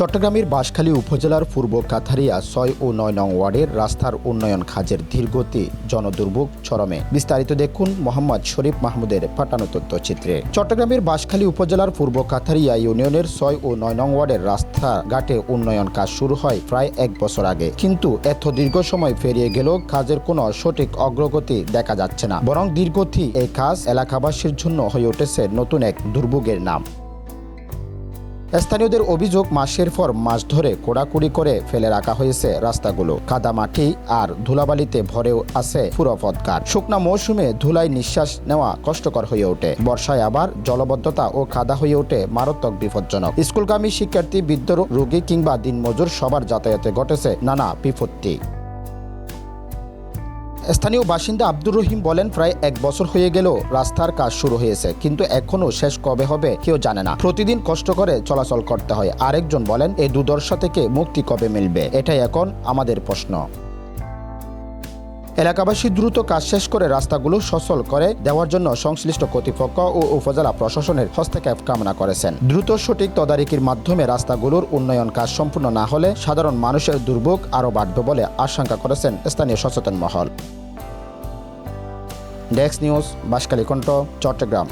চট্টগ্রামের বাঁশখালী উপজেলার পূর্ব কাথারিয়া ছয় ও নয় নং ওয়ার্ডের রাস্তার উন্নয়ন কাজের ধীরগতি জনদুর্ভোগ চরমে। বিস্তারিত দেখুন মোহাম্মদ শরীফ মাহমুদের পাঠানো তথ্যচিত্রে। চট্টগ্রামের বাঁশখালী উপজেলার পূর্ব কাথারিয়া ইউনিয়নের ছয় ও নয় নং ওয়ার্ডের রাস্তা ঘাটে উন্নয়ন কাজ শুরু হয় প্রায় এক বছর আগে। কিন্তু এত দীর্ঘ সময় পেরিয়ে গেলেও কাজের কোনো সঠিক অগ্রগতি দেখা যাচ্ছে না। বরং দীর্ঘতি এই কাজ এলাকাবাসীর জন্য হয়ে উঠেছে নতুন এক দুর্ভোগের নাম। স্থানীয়দের অভিযোগ, মাসের পর মাস ধরে কোড়াকুড়ি করে ফেলে রাখা হয়েছে রাস্তাগুলো। কাদামাটি আর ধুলাবালিতে ভরেও আছে পুরপথ ঘাট শুকনা মৌসুমে ধুলায় নিঃশ্বাস নেওয়া কষ্টকর হয়ে ওঠে। বর্ষায় আবার জলবদ্ধতা ও কাদা হয়ে ওঠে মারাত্মক বিপজ্জনক। স্কুলগামী শিক্ষার্থী, বৃদ্ধ, রোগী কিংবা দিনমজুর সবার যাতায়াতে ঘটেছে নানা বিপত্তি। স্থানীয় বাসিন্দা আব্দুর রহিম বলেন, প্রায় এক বছর হয়ে গেল রাস্তার কাজ শুরু হয়েছে, কিন্তু এখনও শেষ কবে হবে কেউ জানে না। প্রতিদিন কষ্ট করে চলাচল করতে হয়। আরেকজন বলেন এই দুর্দশা থেকে মুক্তি কবে মিলবে? এটাই এখন আমাদের প্রশ্ন। এলাকাবাসী দ্রুত কাজ শেষ করে রাস্তাগুলো সচল করে দেওয়ার জন্য সংশ্লিষ্ট কর্তৃপক্ষ ও উপজেলা প্রশাসনের হস্তক্ষেপ কামনা করেছেন। দ্রুত সঠিক তদারকির মাধ্যমে রাস্তাগুলোর উন্নয়ন কাজ সম্পূর্ণ না হলে সাধারণ মানুষের দুর্ভোগ আরও বাড়বে বলে আশঙ্কা করেছেন স্থানীয় সচেতন মহল। ডেস্ক নিউজ বাসকালী কণ্ঠ, চট্টগ্রাম।